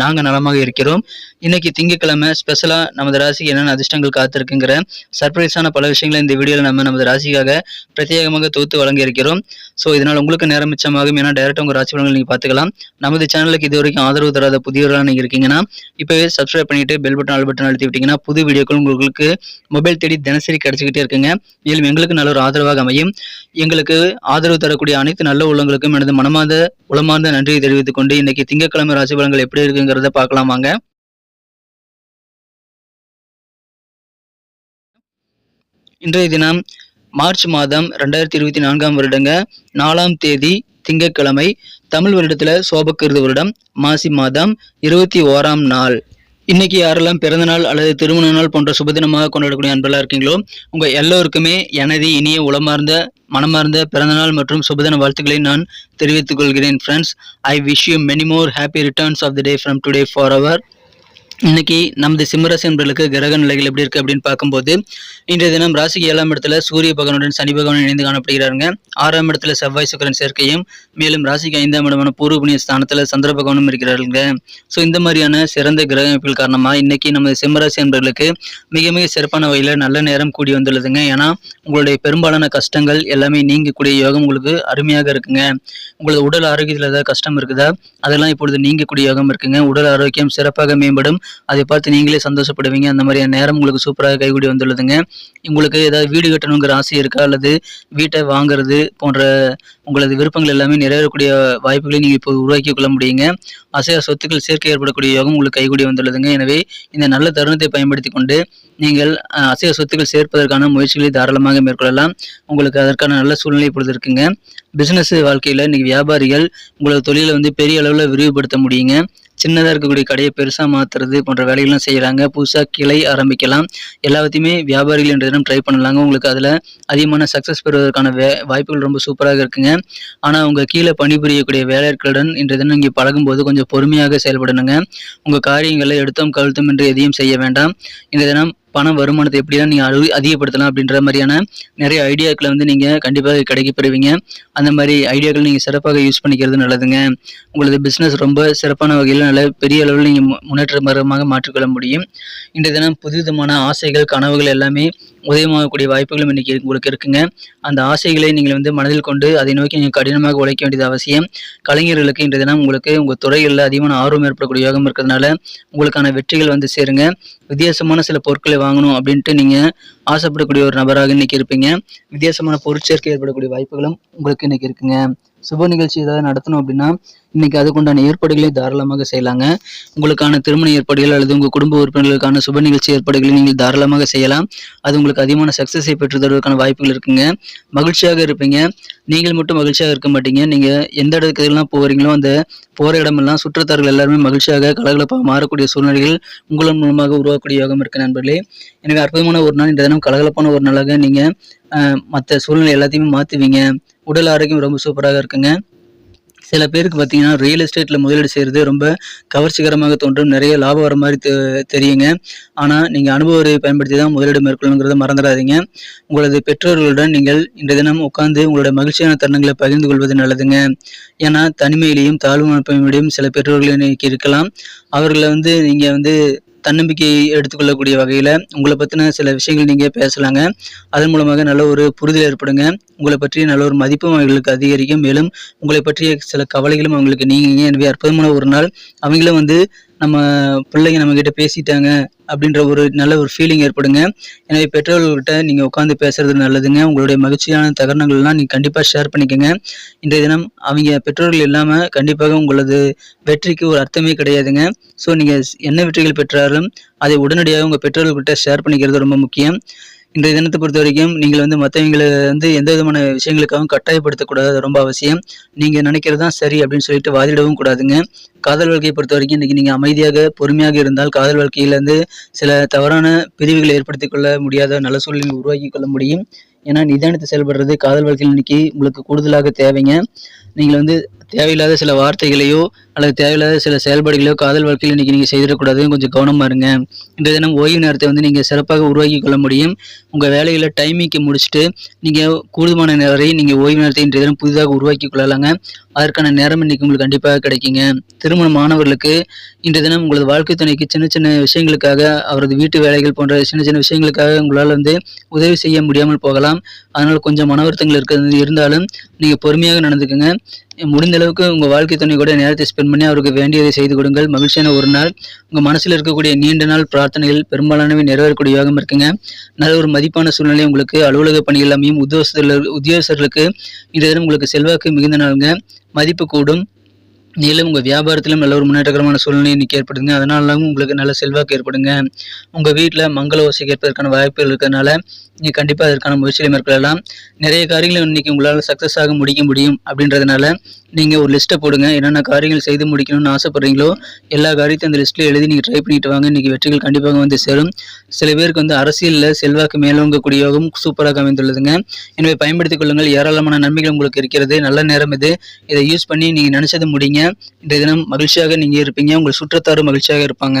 நாங்கள் நலமாக இருக்கிறோம். இன்னைக்கு திங்கக்கிழமை ஸ்பெஷலாக நமது ராசிக்கு என்னென்ன அதிர்ஷ்டங்கள் காத்திருக்குங்கிற சர்ப்ரைஸான பல விஷயங்களை இந்த வீடியோவில் நம்ம நமது ராசிக்காக பிரத்யேகமாக தொகுத்து வழங்க இருக்கிறோம் ஸோ இதனால் உங்களுக்கு நேரம் மிச்சமாகும். ஏன்னா டேரெக்டாக உங்கள் ராசி பலன்கள் நீங்கள் பார்த்துக்கலாம். நமது சேனலுக்கு இது வரைக்கும் ஆதரவு தராத புதியவர்களாக நீங்கள் இருக்கீங்கன்னா இப்போவே சப்ஸ்கிரைப் பண்ணிட்டு பெல் பட்டன் ஆல் பட்டன் அழுத்தி விட்டீங்கன்னா புது வீடியோக்கள் உங்களுக்கு மொபைல் தேடி தினசரி கிடச்சிக்கிட்டே இருக்குங்க. மேலும் எங்களுக்கு நல்ல ஒரு ஆதரவாக அமையும். எங்களுக்கு ஆதரவு தரக்கூடிய அனைத்து நல்ல உள்ளங்களுக்கும் எனது மனமார்ந்த உளமார்ந்த நன்றியை தெரிவித்துக் கொண்டு இன்னைக்கு திங்கக்கிழமை ராசி பலன்கள் எப்படி இருக்குங்கிறத பார்க்கலாம் வாங்க இன்றைய தினம் மார்ச் மாதம் ரெண்டாயிரத்தி இருபத்தி நான்காம் வருடங்க. நாலாம் தேதி திங்கட்கிழமை தமிழ் வருடத்துல சோபக்கிருது வருடம் மாசி மாதம் இருபத்தி ஓராம் நாள். இன்னைக்கு யாரெல்லாம் பிறந்தநாள் அல்லது திருமண நாள் போன்ற சுபதினமாக கொண்டாடக்கூடிய அன்பெல்லாம் இருக்கீங்களோ உங்க எல்லோருக்குமே எனது இனிய உளமார்ந்த மனமார்ந்த பிறந்தநாள் மற்றும் சுபதின வாழ்த்துக்களை நான் தெரிவித்துக் கொள்கிறேன் friends I wish you many more happy returns of the day from today for our இன்னைக்கு நமது சிம்மராசி என்பர்களுக்கு கிரக நிலைகள் எப்படி இருக்கு அப்படின்னு பார்க்கும்போது இன்றைய தினம் ராசிக்கு ஏழாம் இடத்துல சூரிய பகவானுடன் சனி பகவான் இணைந்து காணப்படுகிறாருங்க. ஆறாம் இடத்துல செவ்வாய் சுக்கரன் சேர்க்கையும் மேலும் ராசிக்கு ஐந்தாம் இடமான பூர்வ புண்ணிய ஸ்தானத்துல சந்திர பகவானும் இருக்கிறாருங்க. ஸோ இந்த மாதிரியான சிறந்த கிரக அமைப்புகள் காரணமாக இன்னைக்கு நமது சிம்மராசி என்பர்களுக்கு மிக மிக சிறப்பான வகையில் நல்ல நேரம் கூடி வந்துள்ளதுங்க. ஏன்னா உங்களுடைய பெரும்பாலான கஷ்டங்கள் எல்லாமே நீங்கக்கூடிய யோகம் உங்களுக்கு அருமையாக இருக்குங்க. உங்களது உடல் ஆரோக்கியத்தில் ஏதாவது கஷ்டம் இருக்குதா? அதெல்லாம் இப்பொழுது நீங்கக்கூடிய யோகம் இருக்குங்க. உடல் ஆரோக்கியம் சிறப்பாக மேம்படும். அதை பார்த்து நீங்களே சந்தோஷப்படுவீங்க. அந்த மாதிரியான நேரம் உங்களுக்கு சூப்பராக கைகூடி வந்துள்ளதுங்க. உங்களுக்கு ஏதாவது வீடு கட்டணுங்கிற ஆசை இருக்கா? அல்லது வீட்டை வாங்குறது போன்ற உங்களது விருப்பங்கள் எல்லாமே நிறைவேறக்கூடிய வாய்ப்புகளை நீங்கள் இப்போ உருவாக்கி கொள்ள முடியுங்க. அசையா சொத்துக்கள் சேர்க்கை ஏற்படக்கூடிய யோகம் உங்களுக்கு கைகூடி வந்துள்ளதுங்க. எனவே இந்த நல்ல தருணத்தை பயன்படுத்தி கொண்டு நீங்கள் அசைய சொத்துக்கள் சேர்ப்பதற்கான முயற்சிகளை தாராளமாக மேற்கொள்ளலாம். உங்களுக்கு அதற்கான நல்ல சூழ்நிலை இப்பொழுது இருக்குங்க. பிஸ்னஸ் வாழ்க்கையில் இன்னைக்கு வியாபாரிகள் உங்களது தொழிலை வந்து பெரிய அளவில் விரிவுபடுத்த முடியுங்க. சின்னதாக இருக்கக்கூடிய கடையை பெருசாக மாற்றுறது போன்ற வேலைகள்லாம் செய்கிறாங்க புதுசாக கிளை ஆரம்பிக்கலாம். எல்லாத்தையுமே வியாபாரிகள் என்ற தினம் ட்ரை பண்ணலாங்க. உங்களுக்கு அதில் அதிகமான சக்ஸஸ் பெறுவதற்கான வே வாய்ப்புகள் ரொம்ப சூப்பராக இருக்குங்க. ஆனால் உங்கள் கீழே பணிபுரியக்கூடிய வேலையாட்களுடன் இன்றைய தினம் இங்கே பழகும்போது கொஞ்சம் பொறுமையாக செயல்படணுங்க. உங்கள் காரியங்களை எடுத்தோம் கழுத்தும் என்று எதையும் செய்ய வேண்டாம். இந்த தினம் பண வருமானத்தை எப்படிலாம் நீங்கள் அதி அதிகப்படுத்தலாம் அப்படின்ற மாதிரியான நிறைய ஐடியாக்களை வந்து நீங்கள் கண்டிப்பாக கிடைக்கப்படுவீங்க அந்த மாதிரி ஐடியாக்கள் நீங்கள் சிறப்பாக யூஸ் பண்ணிக்கிறது நல்லதுங்க. உங்களது பிஸ்னஸ் ரொம்ப சிறப்பான வகையில் நல்ல பெரிய அளவில் நீங்கள் முன்னேற்றமாக மாற்றிக்கொள்ள முடியும். இன்றைய தினம் புதுவிதமான ஆசைகள் கனவுகள் எல்லாமே உதயமாகக்கூடிய வாய்ப்புகளும் இன்றைக்கி உங்களுக்கு இருக்குங்க. அந்த ஆசைகளை நீங்கள் வந்து மனதில் கொண்டு அதை நோக்கி நீங்கள் கடினமாக உழைக்க வேண்டியது அவசியம். கலைஞர்களுக்கு இன்றைய தினம் உங்களுக்கு உங்கள் துறைகளில் அதிகமான ஆர்வம் ஏற்படக்கூடிய யோகம் இருக்கிறதுனால உங்களுக்கான வெற்றிகள் வந்து சேருங்க. வித்தியாசமான சில பொருட்களை வாங்கணும் அப்படின்ட்டு நீங்கள் ஆசைப்படக்கூடிய ஒரு நபராக இன்னைக்கு இருப்பீங்க. வித்தியாசமான பொருட்சேர்க்கை ஏற்படக்கூடிய வாய்ப்புகளும் உங்களுக்கு இன்னைக்கு இருக்குங்க. சுப நிகழ்ச்சி ஏதாவது நடத்தணும் அப்படின்னா இன்னைக்கு அதுக்குண்டான ஏற்பாடுகளை தாராளமாக செய்யலாங்க. உங்களுக்கான திருமண ஏற்பாடுகள் அல்லது உங்கள் குடும்ப உறுப்பினர்களுக்கான சுப நிகழ்ச்சி ஏற்பாடுகளை நீங்கள் தாராளமாக செய்யலாம். அது உங்களுக்கு அதிகமான சக்ஸஸை பெற்று தருவதற்கான வாய்ப்புகள் இருக்குங்க. மகிழ்ச்சியாக இருப்பீங்க. நீங்கள் மட்டும் மகிழ்ச்சியாக இருக்க மாட்டீங்க. நீங்கள் எந்த இடத்துக்கு போகிறீங்களோ அந்த போகிற இடமெல்லாம் சுற்றுத்தார்கள் எல்லாருமே மகிழ்ச்சியாக கலகலப்பாக மாறக்கூடிய சூழ்நிலைகள் உங்களின் மூலமாக உருவாக்கக்கூடிய யோகம் இருக்கு நண்பர்களே. எனவே அற்புதமான ஒரு நாள் இந்த தினம் கலகலப்பான ஒரு நாளாக நீங்கள் மற்ற சூழ்நிலை எல்லாத்தையுமே மாற்றுவீங்க உடல் ஆரோக்கியம் ரொம்ப சூப்பராக இருக்குங்க. சில பேருக்கு பார்த்தீங்கன்னா ரியல் எஸ்டேட்டில் முதலீடு செய்கிறது ரொம்ப கவர்ச்சிகரமாக தோன்றும். நிறைய லாபம் வர மாதிரி தெ- தெரியுங்க. ஆனால் நீங்கள் அனுபவத்தை பயன்படுத்தி தான் முதலீடு மேற்கொள்ளுங்கிறத மறந்துடாதீங்க. உங்களது பெற்றோர்களுடன் நீங்கள் இன்றைய தினம் உட்காந்து உங்களோட மகிழ்ச்சியான தருணங்களை பகிர்ந்து கொள்வது நல்லதுங்க. ஏன்னா தனிமையிலையும் தாழ்வு மனப்பான்மையிலையும் சில பெற்றோர்கள் இன்னைக்கு இருக்கலாம். அவர்களை வந்து நீங்கள் வந்து தன்னம்பிக்கை எடுத்துக்கொள்ளக்கூடிய வகையில் உங்களை பற்றின சில விஷயங்கள் நீங்கள் பேசலாங்க. அதன் மூலமாக நல்ல ஒரு புரிதல் ஏற்படுங்க. உங்களை பற்றிய நல்ல ஒரு மதிப்பும் அவங்களுக்கு அதிகரிக்கும். மேலும் உங்களை பற்றிய சில கவலைகளும் அவங்களுக்கு நீங்க எனவே அற்புதமான ஒரு நாள். அவங்களும் வந்து நம்ம பிள்ளைங்க நம்மக்கிட்ட பேசிட்டாங்க. அப்படின்ற ஒரு நல்ல ஒரு ஃபீலிங் ஏற்படுங்க. எனவே பெற்றோர்கள்கிட்ட நீங்கள் உட்காந்து பேசுறது நல்லதுங்க. உங்களுடைய மகிழ்ச்சியான தகரணங்கள்லாம் நீங்கள் கண்டிப்பாக ஷேர் பண்ணிக்கோங்க. இன்றைய தினம் அவங்க பெற்றோர்கள் இல்லாமல் கண்டிப்பாக உங்களது வெற்றிக்கு ஒரு அர்த்தமே கிடையாதுங்க. ஸோ நீங்கள் என்ன வெற்றிகள் பெற்றாலும் அதை உடனடியாக உங்கள் பெற்றோர்கள்கிட்ட ஷேர் பண்ணிக்கிறது ரொம்ப முக்கியம். இன்றைய தினத்தை பொறுத்த வரைக்கும் நீங்கள் வந்து மற்றவங்களை வந்து எந்த விதமான விஷயங்களுக்காகவும் கட்டாயப்படுத்தக்கூடாது ரொம்ப அவசியம். நீங்கள் நினைக்கிறது தான் சரி அப்படின்னு சொல்லிட்டு வாதிடவும் கூடாதுங்க. காதல் வாழ்க்கையை பொறுத்த வரைக்கும் இன்றைக்கி நீங்கள் அமைதியாக பொறுமையாக இருந்தால் காதல் வாழ்க்கையிலேருந்து சில தவறான பிரிவுகளை ஏற்படுத்தி கொள்ள முடியாத நல்ல சூழ்நிலை உருவாக்கி கொள்ள முடியும். ஏன்னா நிதானத்தை செயல்படுறது காதல் வாழ்க்கையில் இன்னைக்கு உங்களுக்கு கூடுதலாக தேவைங்க. நீங்கள் வந்து தேவையில்லாத சில வார்த்தைகளையோ அல்லது தேவையில்லாத சில செயல்பாடுகளோ காதல் வாழ்க்கையில் இன்னைக்கு நீங்கள் செய்திடக்கூடாது. கொஞ்சம் கவனமாக இருங்க. இந்த தினம் ஓய்வு நேரத்தை வந்து நீங்கள் சிறப்பாக உருவாக்கி கொள்ள முடியும். உங்கள் வேலைகளை டைமிங்க்கு முடிச்சுட்டு நீங்கள் கூடுதலான நேரம் நீங்கள் ஓய்வு நேரத்தை இன்றைய தினம் புதிதாக உருவாக்கி கொள்ளலாங்க. அதற்கான நேரம் இன்றைக்கி உங்களுக்கு கண்டிப்பாக கிடைக்குங்க. திருமண மாணவர்களுக்கு இன்றைய தினம் உங்களது வாழ்க்கை துணைக்கு சின்ன சின்ன விஷயங்களுக்காக அவரது வீட்டு வேலைகள் போன்ற சின்ன சின்ன விஷயங்களுக்காக உங்களால் வந்து உதவி செய்ய முடியாமல் போகலாம். அதனால் கொஞ்சம் மன வருத்தங்கள் இருக்கிறது இருந்தாலும் நீங்கள் பொறுமையாக நடந்துக்குங்க. முடிந்த அளவுக்கு உங்கள் வாழ்க்கை துணை கூட நேரத்தை ஸ்பெண்ட் பண்ணி அவருக்கு வேண்டியதை செய்து கொடுங்கள். மகிழ்ச்சியான ஒரு நாள். உங்கள் மனசில் இருக்கக்கூடிய நீண்ட நாள் பிரார்த்தனைகள் பெரும்பாலானவை நிறைவேறக்கூடிய யோகம் இருக்குங்க. நல்ல ஒரு மதிப்பான சூழ்நிலை உங்களுக்கு அலுவலக பணிகள் அமையும். உத்தியோகஸ்தர்கள் உத்தியோகஸ்தர்களுக்கு இந்த தினம் உங்களுக்கு செல்வாக்கு மிகுந்த நாளுங்க. மதிப்பு கூடும். மேலும் உங்கள் வியாபாரத்திலும் நல்ல ஒரு முன்னேற்றகரமான சூழ்நிலை இன்னைக்கு ஏற்படுங்க அதனாலும் உங்களுக்கு நல்ல செல்வாக்கு ஏற்படுங்க. உங்கள் வீட்டில் மங்கள ஓசை கேட்பதற்கான வாய்ப்புகள் இருக்கிறதுனால நீங்கள் கண்டிப்பாக அதற்கான முயற்சிகளை மேற்கொள்ளலாம். நிறைய காரியங்களும் இன்னைக்கு உங்களால் சக்ஸஸ் ஆக முடிக்க முடியும் அப்படின்றதுனால நீங்கள் ஒரு லிஸ்ட்டை போடுங்க. என்னென்ன காரியங்கள் செய்து முடிக்கணும்னு ஆசைப்பட்றீங்களோ எல்லா காரியத்தையும் அந்த லிஸ்ட்டில் எழுதி நீங்கள் ட்ரை பண்ணிட்டு வாங்க. இன்றைக்கி வெற்றிகள் கண்டிப்பாக வந்து சேரும். சில பேருக்கு வந்து அரசியலில் செல்வாக்கு மேலோங்கக்கூடிய யோகம் சூப்பராக அமைந்துள்ளதுங்க. எனவே பயன்படுத்திக் கொள்ளுங்கள். ஏராளமான நன்மைகள் உங்களுக்கு இருக்கிறது. நல்ல நேரம் இது. இதை யூஸ் பண்ணி நீங்கள் நினச்சது முடிங்க. இன்றைய தினம் மகிழ்ச்சியாக நீங்கள் இருப்பீங்க. உங்கள் சுற்றத்தாரும் மகிழ்ச்சியாக இருப்பாங்க.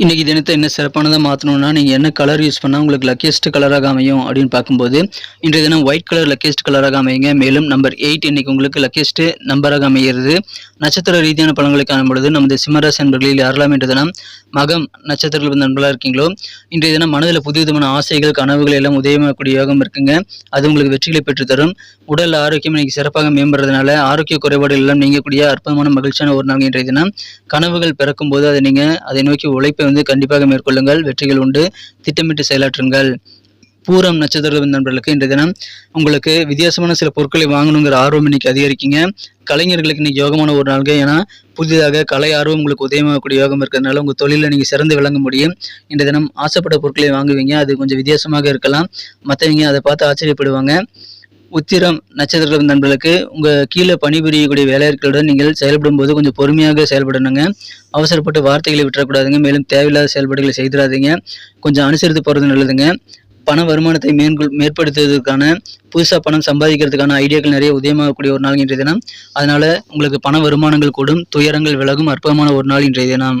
இன்றைக்கி தினத்தை என்ன சிறப்பானதாக மாற்றணும்னா நீங்கள் என்ன கலர் யூஸ் பண்ணால் உங்களுக்கு லக்கியஸ்ட் கலராக அமையும் அப்படின்னு பார்க்கும்போது இன்றைய தினம் ஒயிட் கலர் லக்கியஸ்ட் கலராக அமையுங்க. மேலும் நம்பர் எயிட் இன்னைக்கு உங்களுக்கு லக்கியஸ்ட் நம்பராக அமைகிறது. நட்சத்திர ரீதியான பலன்களை காணும் பொழுது நமது சிம்மராசி நண்பர்களில் யாரெல்லாம் இன்றைய தினம் மகம் நட்சத்திரத்தில் நண்பர்களாக இருக்கீங்களோ இன்றைய தினம் மனதில் புது விதமான ஆசைகள் கனவுகள் எல்லாம் உதயமாகக்கூடிய யோகம் இருக்குங்க. அது உங்களுக்கு வெற்றிகளை பெற்றுத்தரும். உடல் ஆரோக்கியம் இன்னைக்கு சிறப்பாக மேம்படுறதுனால ஆரோக்கிய குறைபாடுகள் எல்லாம் நீங்கக்கூடிய அற்புதமான மகிழ்ச்சியான ஒரு நாள் இன்றைய தினம். கனவுகள் பிறக்கும் போது அதை நீங்கள் அதை நோக்கி உழைப்பு வந்து கண்டிப்பாக மேற்கொள்ளுங்கள். வெற்றிகள் உண்டு. திட்டமிட்டு செயலாற்றுங்கள். பூரம் நட்சத்திர நண்பர்களுக்கு இன்றைய தினம் உங்களுக்கு வித்தியாசமான சில பொருட்களை வாங்கணுங்கிற ஆர்வம் இன்னைக்கு அதிகரிக்குங்க. கலைஞர்களுக்கு இன்னைக்கு யோகமான ஒரு நாள்கள் ஏன்னா புதிதாக கலை ஆர்வம் உங்களுக்கு உதயமாகக்கூடிய யோகம் இருக்கிறதுனால உங்கள் தொழிலில் நீங்கள் சிறந்து விளங்க முடியும். இன்றைய தினம் ஆசைப்பட்ட பொருட்களை வாங்குவீங்க. அது கொஞ்சம் வித்தியாசமாக இருக்கலாம். மற்றவங்க அதை பார்த்து ஆச்சரியப்படுவாங்க. உத்திரம் நட்சத்திர நண்பர்களுக்கு உங்கள் கீழே பணிபுரியக்கூடிய வேலையாட்களுடன் நீங்கள் செயல்படும் போது கொஞ்சம் பொறுமையாக செயல்படணுங்க. அவசரப்பட்டு வார்த்தைகளை விட்டுறக்கூடாதுங்க. மேலும் தேவையில்லாத செயல்பாடுகளை செய்திடாதீங்க கொஞ்சம் அனுசரித்து போகிறது நல்லதுங்க. பண வருமானத்தை மேற்கொள் மேற்படுத்துவதற்கான புதுசாக பணம் சம்பாதிக்கிறதுக்கான ஐடியாக்கள் நிறைய உதயமாகக்கூடிய ஒரு நாள் இன்றைய தினம். அதனால் உங்களுக்கு பண வருமானங்கள் கூடும். துயரங்கள் விலகும். அற்புதமான ஒரு நாள் இன்றைய தினம்.